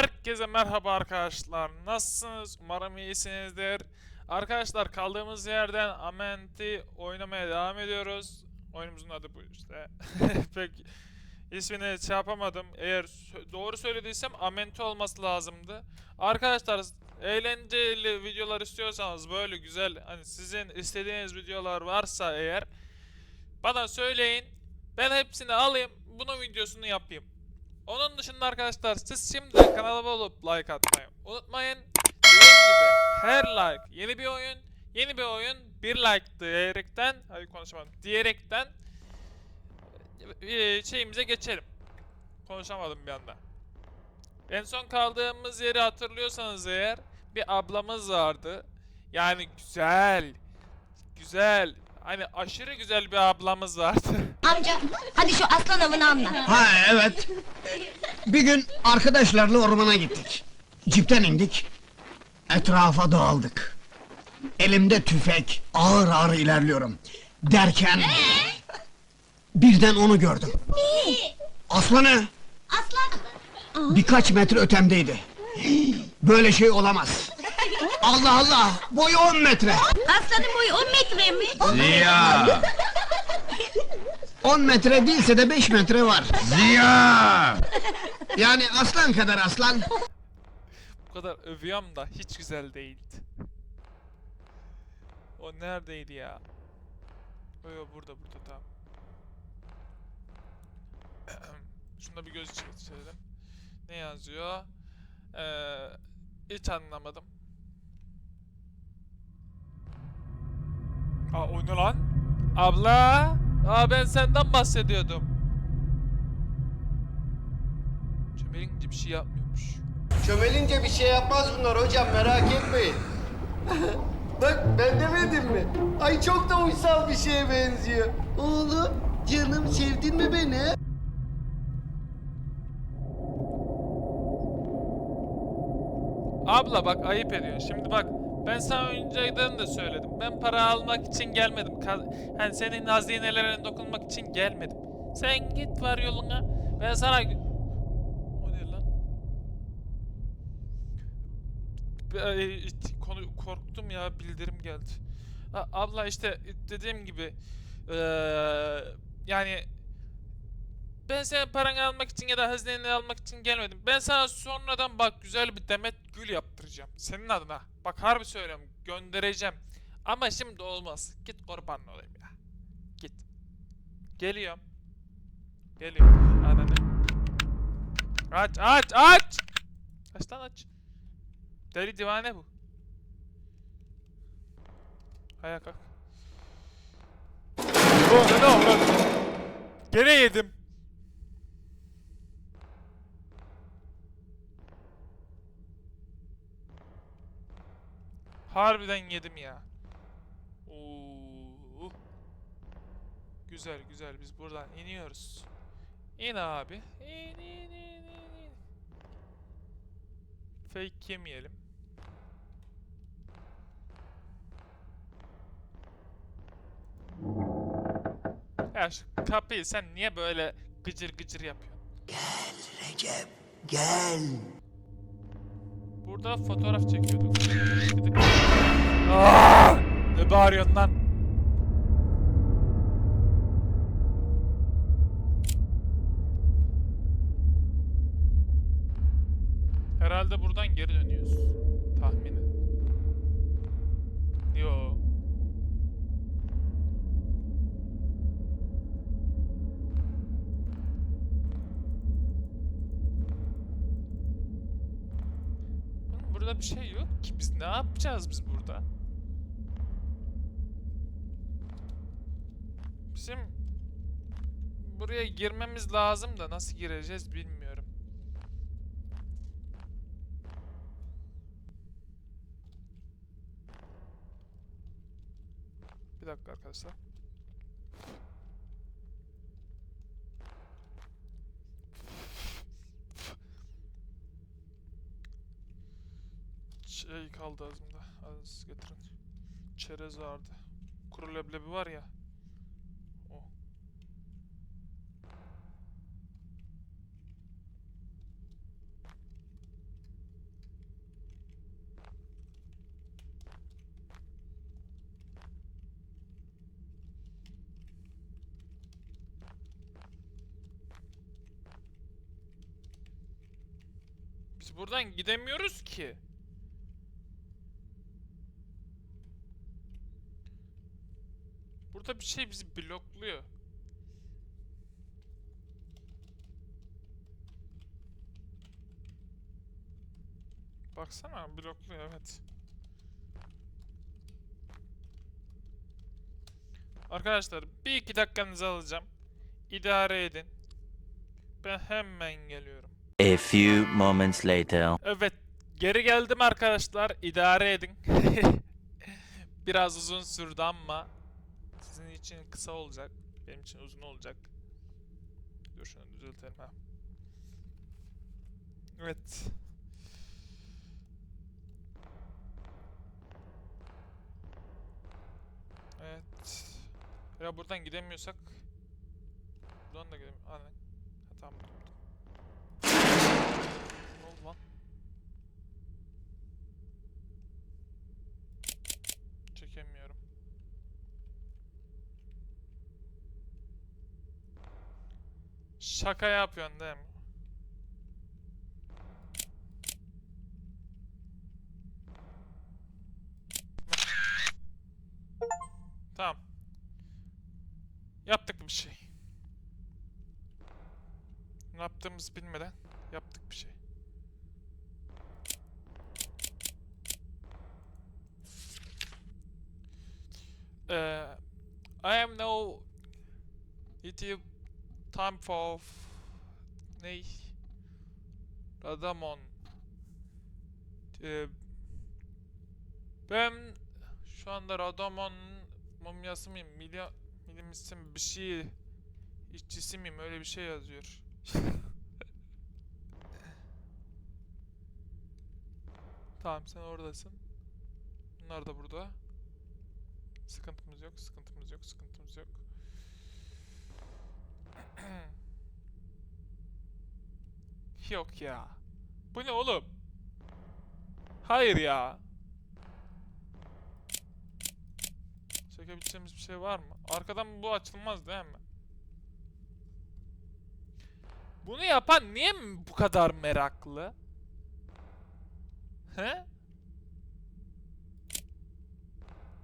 Herkese merhaba arkadaşlar. Nasılsınız? Umarım iyisinizdir. Arkadaşlar kaldığımız yerden Amenti oynamaya devam ediyoruz. Oyunumuzun adı bu işte. Pek ismini şey yapamadım. Eğer doğru söylediysem Amenti olması lazımdı. Arkadaşlar eğlenceli videolar istiyorsanız böyle güzel hani sizin istediğiniz videolar varsa eğer bana söyleyin. Ben hepsini alayım. Bunun videosunu yapayım. Onun dışında arkadaşlar siz şimdi kanalıma olup like atmayı unutmayın. Her like yeni bir oyun, yeni bir oyun bir like diyerekten, hayır konuşamadım, diyerekten eee, şeyimize geçelim. Konuşamadım bir anda. En son kaldığımız yeri hatırlıyorsanız eğer bir ablamız vardı. Yani güzel, güzel, hani aşırı güzel bir ablamız vardı. Amca hadi şu aslan avını anlat. Ha evet. Bir gün arkadaşlarla ormana gittik. Cipten indik. Etrafa dağıldık. Elimde tüfek, ağır ağır ilerliyorum. Derken... Birden onu gördüm. Aslanı Aslan. birkaç metre ötemdeydi. Böyle şey olamaz. Allah Allah! Boyu on metre! Aslanın boyu 10 metre mi? Ziya! 10 metre değilse de 5 metre var. Ziya! Yani aslan kadar aslan. Bu kadar övüyorum da hiç güzel değildi. O neredeydi ya? Yo yo burada burada tamam. Şunda bir göz çekelim. Ne yazıyor? Ee, hiç anlamadım. Aa o ne lan? Abla! Aa ben senden bahsediyordum. Çömelince bir şey yapmıyormuş. Çömelince bir şey yapmaz bunlar hocam merak etmeyin. Bak ben demedim mi? Ay çok da uysal bir şeye benziyor. Oğlum canım sevdin mi beni? Abla bak ayıp ediyorsun. Şimdi bak ben sana önceden de söyledim. Ben para almak için gelmedim. Hani senin hazinelerine dokunmak için gelmedim. Sen git var yoluna. Ben sana... O ne lan? E, Konu korktum ya bildirim geldi. Abla işte dediğim gibi eee, yani ben senin paranı almak için ya da hazineni almak için gelmedim. Ben sana sonradan bak güzel bir demet gül yaptıracağım. Senin adına. Bak harbi söylüyorum. Göndereceğim. Ama şimdi olmaz. Git kurban olayım ya. Git. Geliyorum. Geliyorum. Ananı. Aç aç aç. Aç lan aç. Deli divane bu. Ayağa kalk. Oh, ne oldu? Gene yedim. Harbiden yedim ya. Oo. Güzel güzel biz buradan iniyoruz. İn abi. İn in in in in. Fake yemeyelim. Ya şu kapıyı sen niye böyle gıcır gıcır yapıyorsun? Recep gel. Burada fotoğraf çekiyorduk. Aa! Ne bağırıyorsun lan? Buraya girmemiz lazım da nasıl gireceğiz bilmiyorum. Bir dakika arkadaşlar. Şey kaldı ağzımda. Az getirin. Çerez vardı. Kuru leblebi var ya. O. Buradan gidemiyoruz ki. Burada bir şey bizi blokluyor. Baksana blokluyor evet. Arkadaşlar bir iki dakikanızı alacağım. İdare edin. Ben hemen geliyorum. A few moments later. Evet, geri geldim arkadaşlar. İdare edin. Biraz uzun sürdü ama sizin için kısa olacak. Benim için uzun olacak. Dur şunu düzeltelim ha. Evet. Evet. Ya buradan gidemiyorsak buradan da gidemiyoruz. Aynen. Ha, tamam. Ne oldu lan? Çekemiyorum. Şaka yapıyorsun değil mi? Tamam. Yaptık bir şey. Ne yaptığımızı bilmeden yaptık bir şey. Uh, I am now is time for ney? Radamon. Ben şu anda Radamon mumyası mıyım milya milim bir şey işçisi miyim öyle bir şey yazıyor. Tamam sen oradasın. Bunlar da burada. Sıkıntımız yok, sıkıntımız yok, sıkıntımız yok. yok ya. Bu ne oğlum? Hayır ya. Çekebileceğimiz bir şey var mı? Arkadan bu açılmaz değil mi? Bunu yapan niye bu kadar meraklı? He?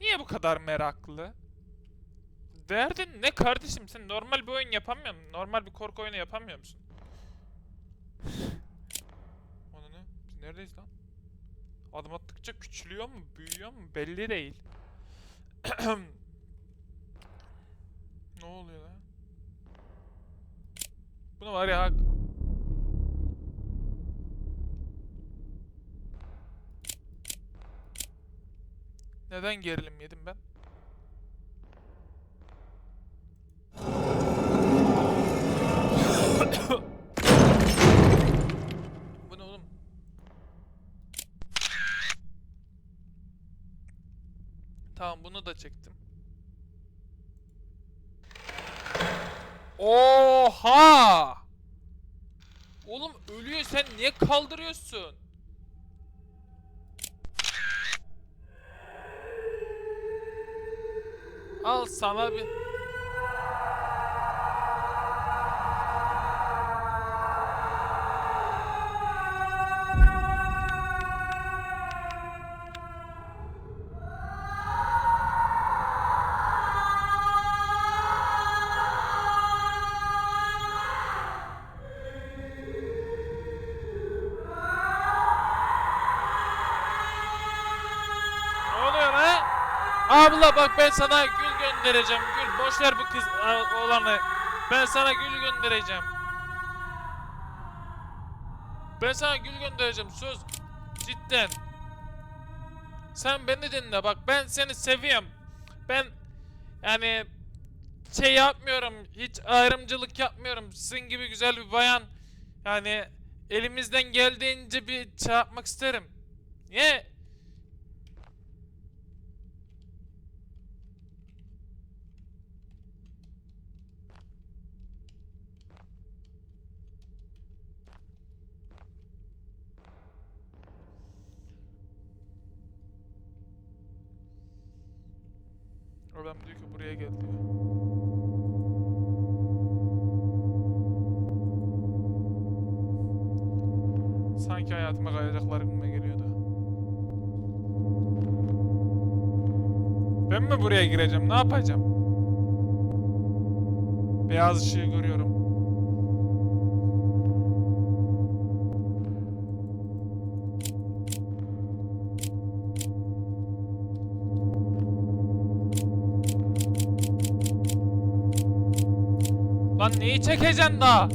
Niye bu kadar meraklı? Derdin ne kardeşim? Sen normal bir oyun yapamıyor musun? Normal bir korku oyunu yapamıyor musun? Onu ne? Biz neredeyiz lan? Adım attıkça küçülüyor mu? Büyüyor mu? Belli değil. ne oluyor lan? Bunu var ya... Neden gerilim yedim ben? Bu ne oğlum? Tamam bunu da çektim. Oha! Oğlum ölüyor sen niye kaldırıyorsun? Al sana bir... Abla bak ben sana gül göndereceğim. Gül boş ver bu kız e, olanı. Ben sana gül göndereceğim. Ben sana gül göndereceğim söz. Cidden. Sen beni dinle bak ben seni seviyorum. Ben yani şey yapmıyorum. Hiç ayrımcılık yapmıyorum. Sizin gibi güzel bir bayan yani elimizden geldiğince bir şey yapmak isterim. Niye Adam diyor ki buraya gel diyor. Sanki hayat hayatıma kayacaklar gibime geliyordu. Ben mi buraya gireceğim? Ne yapacağım? Beyaz ışığı görüyorum. Lan neyi çekeceksin daha?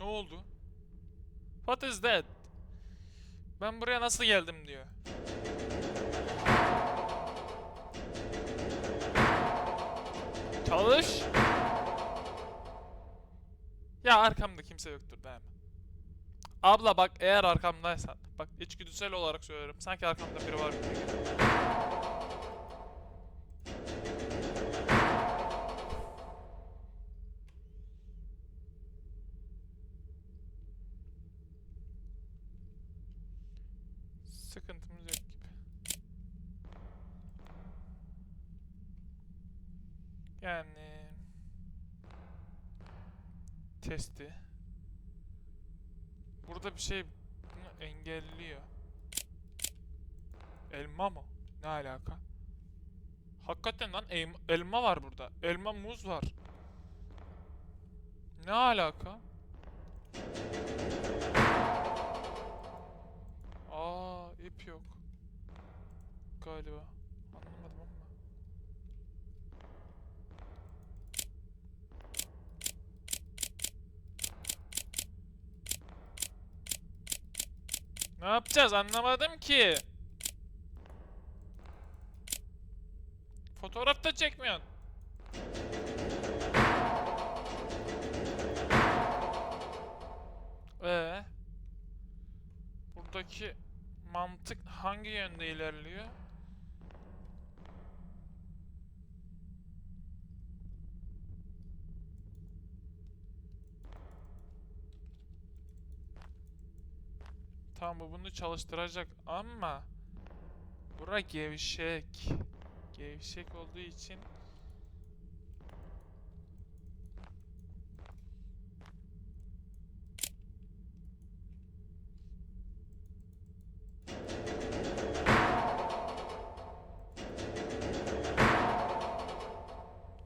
Ne oldu? What is that? Ben buraya nasıl geldim diyor. Çalış. Ya arkamda kimse yoktur değil mi? Abla bak eğer arkamdaysan, bak içgüdüsel olarak söylüyorum. Sanki arkamda biri var gibi Sıkıntımız yok gibi. Yani testi. Burada bir şey bunu engelliyor. Elma mı? Ne alaka? Hakikaten lan elma, var burada. Elma muz var. Ne alaka? Galiba. Anlamadım ama. Ne yapacağız anlamadım ki. Fotoğraf da çekmiyorsun. Ee, buradaki mantık hangi yönde ilerliyor? Tamam bu bunu çalıştıracak ama bura gevşek. Gevşek olduğu için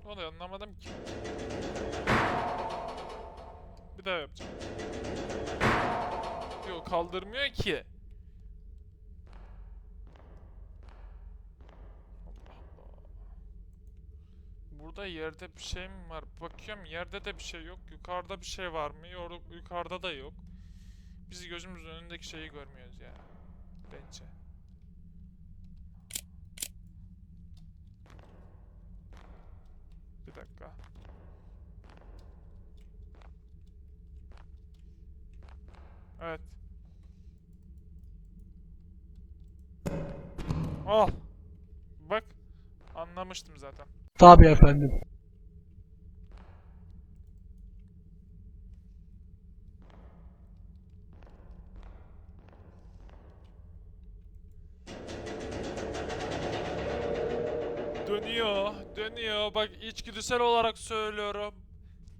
Ne oluyor anlamadım ki. Bir daha yapacağım. Yok kaldırmıyor ki. Burada yerde bir şey mi var? Bakıyorum yerde de bir şey yok. Yukarıda bir şey var mı? Yor yukarıda da yok. Biz gözümüzün önündeki şeyi görmüyoruz ya. Bence. Bir dakika. Evet. Oh. Bak. Anlamıştım zaten. Tabii efendim. Dönüyor, dönüyor. Bak içgüdüsel olarak söylüyorum.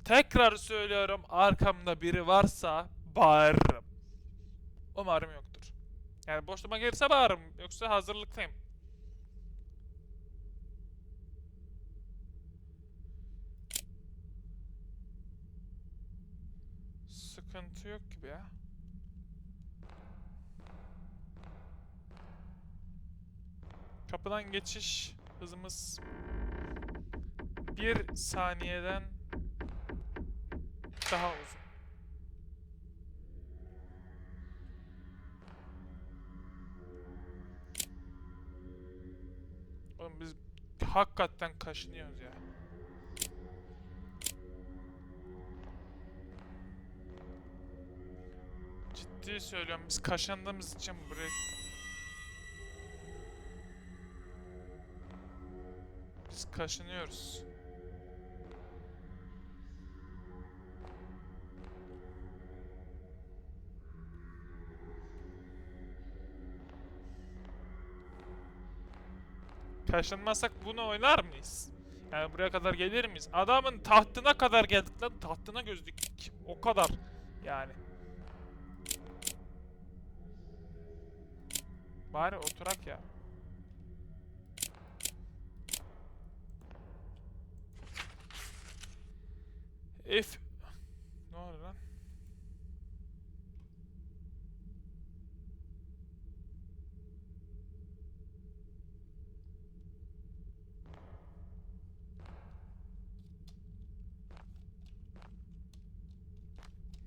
Tekrar söylüyorum. Arkamda biri varsa bağırırım. Umarım yoktur. Yani boşluğuma gelirse bağırırım. Yoksa hazırlıklıyım. Sıkıntı yok gibi ya. Kapıdan geçiş hızımız bir saniyeden daha uzun. Oğlum biz hakikaten kaşınıyoruz ya. Ciddi söylüyorum biz kaşındığımız için buraya Biz kaşınıyoruz. Kaşınmasak bunu oynar mıyız? Yani buraya kadar gelir miyiz? Adamın tahtına kadar geldik lan. Tahtına göz diktik. O kadar. Yani. Bari oturak ya. If... Ne oldu lan?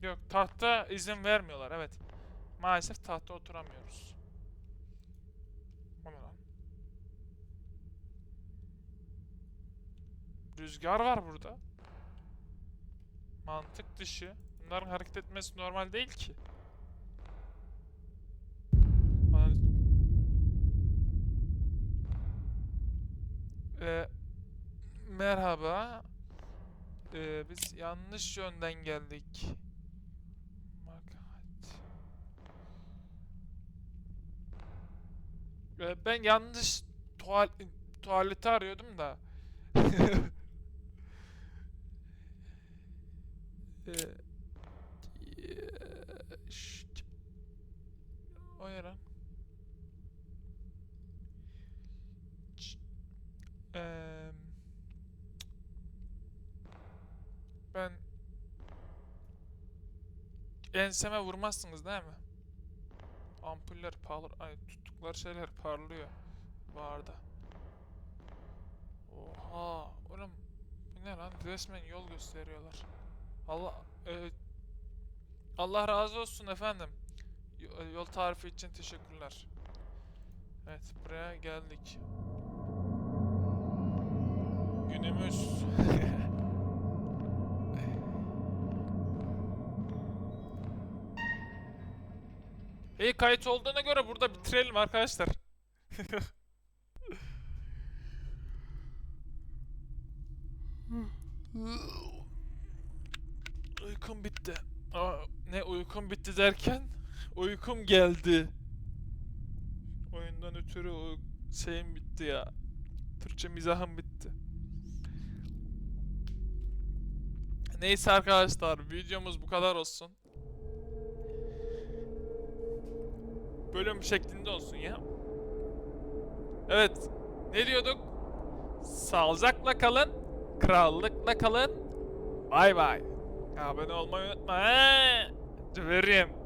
Yok tahta izin vermiyorlar evet. Maalesef tahta oturamıyoruz. Rüzgar var burada. Mantık dışı. Bunların hareket etmesi normal değil ki. Ee, merhaba. Ee, biz yanlış yönden geldik. Makat. Ee, ben yanlış tuval tuvaleti arıyordum da. Ee. O ne ben enseme vurmazsınız değil mi? Ampuller parlıyor. Ay tuttukları şeyler parlıyor. Vardı. Oha. Oğlum bu ne lan? Resmen yol gösteriyorlar. Allah e, Allah razı olsun efendim. Yo- Yol tarifi için teşekkürler. Evet buraya geldik. Günümüz. İyi kayıt olduğuna göre burada bitirelim arkadaşlar. Uykum bitti. Aa, ne uykum bitti derken uykum geldi. Oyundan ötürü şeyim bitti ya. Türkçe mizahım bitti. Neyse arkadaşlar videomuz bu kadar olsun. Bölüm şeklinde olsun ya. Evet. Ne diyorduk? Sağlıcakla kalın. Krallıkla kalın. Bay bay. Abone olmayı unutma. Döverim.